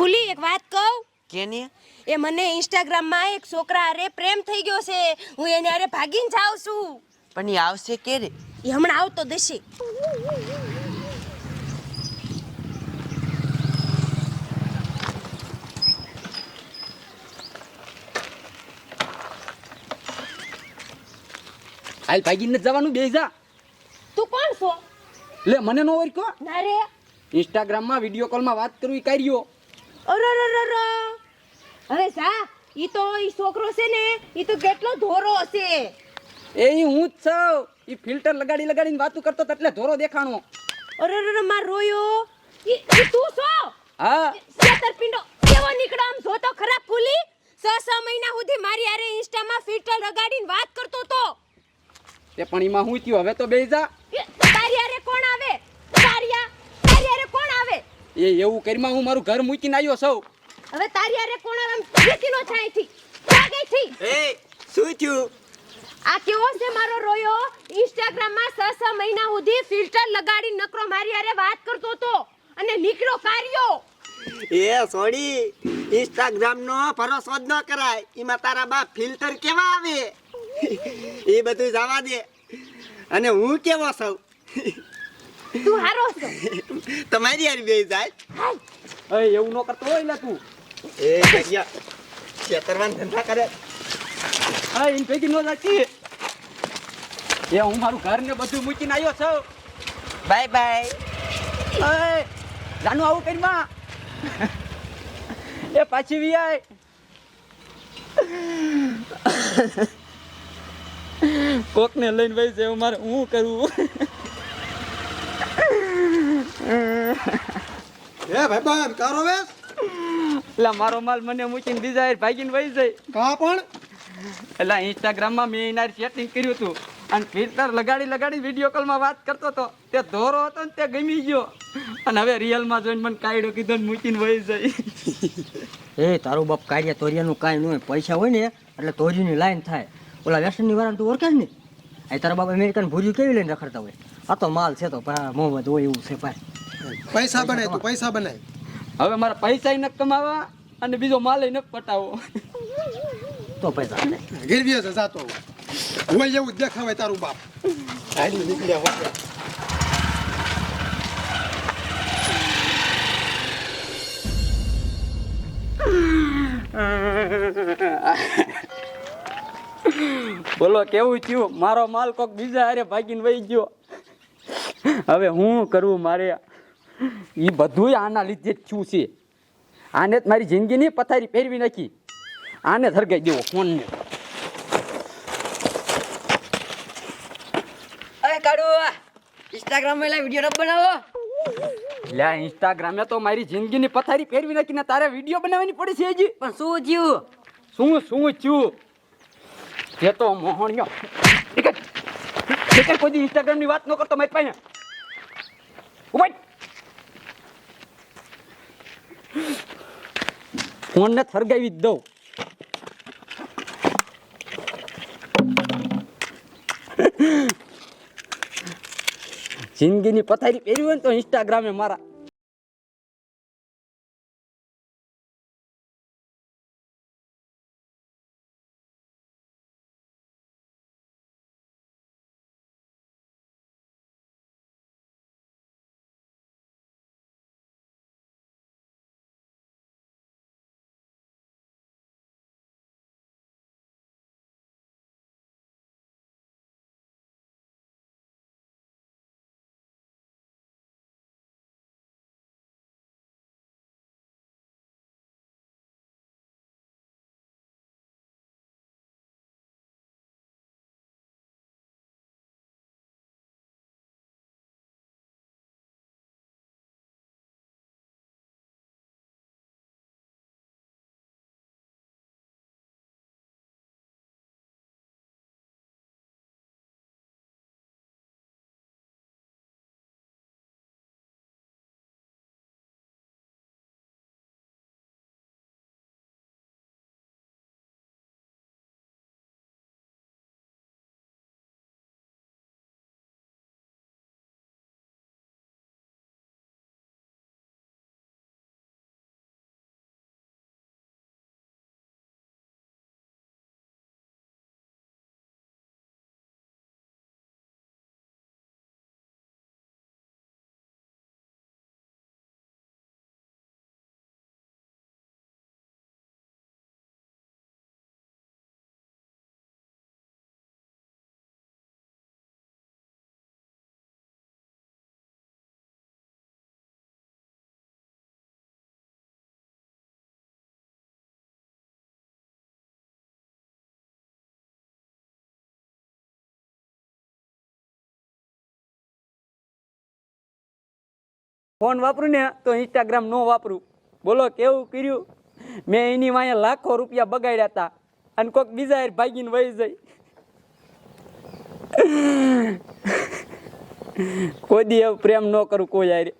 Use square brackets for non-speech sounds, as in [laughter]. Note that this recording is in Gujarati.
ફૂલી એક વાત કહું? કેની? એ મને ઇન્સ્ટાગ્રામમાં એક છોકરા અરે પ્રેમ થઈ ગયો છે. હું એને હારે ભાગીને જાઉં છું. પણ એ આવશે કે રે એ હમણાં આવતો દેશે હાલ ભાગીને જવાનું બે જા. તું કોણ છો? લે મને નો ઓળખો ના રે. ઇન્સ્ટાગ્રામમાં વીડિયો કોલમાં વાત કરવી કાર્યો અરરરરર. સા ઈ તો ઈ છોકરો છે ને ઈ તો કેટલો ધોરો હશે. એ ઈ હું જ છું. ઈ ફિલ્ટર લગાડી લગાડીને વાતું કરતો તો એટલે ધોરો દેખાણો. અરરરર માર રોયો. ઈ તું છો? હા. છેતરપિંડો કેવો નીકળો આમ જો તો ખરાબ ફૂલી? છ છ મહિના સુધી મારી હારે ઇન્સ્ટામાં ફિલ્ટર લગાડીને વાત કરતો તો તે પણ એમાં હું થયું? હવે તો બે જા. તારી હારે કોણ આવે? તારિયા તારી હારે કોણ એ એવું કરીમાં હું મારું ઘર મૂકીને આવ્યો સૌ હવે તારી હારે કોણ આવે? આમ વેચીનો છાયથી જાગે થી એ શું થયું. આ કેવો છે મારો રોયો? ઇન્સ્ટાગ્રામમાં છ છ મહિના સુધી ફિલ્ટર લગાડી નકરો મારી હારે વાત કરતો તો અને નીકળ્યો કાર્યો. એ સોડી ઇન્સ્ટાગ્રામ નો ભરોસો જ ન કરાય. એમાં તારા બાપ ફિલ્ટર કેવા આવે? એ બધું જવા દે. અને હું કેવો છું? તું હારો છો. તમારી યાર બે જાય. એ એવું ન કરતો હોય લે તું. એ કરિયા છેતરવાન ધંધા કરે. હા ઇન ભેગી નો જાતી. એ હું મારું ઘર ને બધું મૂકીને આવ્યો છું. Bye bye. એ જાનું આવું કરીમાં એ પાછી વી આય. કોકને લઈને ભાઈ છે મારે હું કરવું? [laughs] એ ભાઈ બંધ કારો વેસ. એટલે મારો માલ મને મૂકીને બીજા હારે ભાગીને વહી જાય. કા પણ? એટલે ઇન્સ્ટાગ્રામમાં મેં એના સેટિંગ કર્યું હતું. અને ફિલ્ટર લગાડી લગાડી વીડિયો કોલમાં વાત કરતો હતો. તે ધોરો હતો ને તે ગમી ગયો. અને હવે રિયલમાં જોઈને મને કાયડો કીધો ને મૂકીને વહી જાય. [laughs] એ તારું બાપ કાર્ય તોરિયાનું કાંઈ નું પૈસા હોય ને એટલે તોરીની લાઈન થાય. ઓલા વેસ્ટર્નની વાળાને તું ઓળખે ને એ તારા બાપ અમેરિકન ભૂર્યું કેવી લઈને રખડતા હોય? આ તો માલ છે તો મોહમ્મદ હોય એવું છે ભાઈ. પૈસા બને તું પૈસા બને હવે મારા પૈસા ન કમાવા અને બીજો માલ ન પટાવો. તો પૈસા ગીરવી છે જાતો હોય એવું જ દેખાવાય તારું બાપ. હાલી નીકળ્યા હોય. બોલો કેવું થયું? મારો માલ કોક બીજા અરે ભાગીને વહી ગયો. હવે હું કરવું મારે એ બધુંય આના લીધે જ થયું છે. આને જ મારી જિંદગીની પથારી પહેરવી નાખી. આને થરગાઈ દેવો ફોનને. અરે કાઢો ઇન્સ્ટાગ્રામમાં વીડિયો ન બનાવો. લ્યા ઇન્સ્ટાગ્રામે તો મારી જિંદગીની પથારી ફેરવી નાખીને તારે વીડિયો બનાવવાની પડી છે હજી. પણ શું થયું? શું શું થયું? તે તો મોહણિયો કોઈ ઇન્સ્ટાગ્રામની વાત ન કરતો મારી પાસે. ફોનને થરગાવી જ દઉં. જિંદગીની પથારી પહેરી હોય ને તો ઇન્સ્ટાગ્રામે મારા ફોન વાપરું ને તો ઇન્સ્ટાગ્રામ ન વાપરું. બોલો, કેવું કર્યું? મેં એની વાંહે લાખો રૂપિયા બગાડ્યા હતા અને કોઈક બીજા ભાગીને વહી જાય કોઈ દી પ્રેમ ન કરું કોઈ હારે.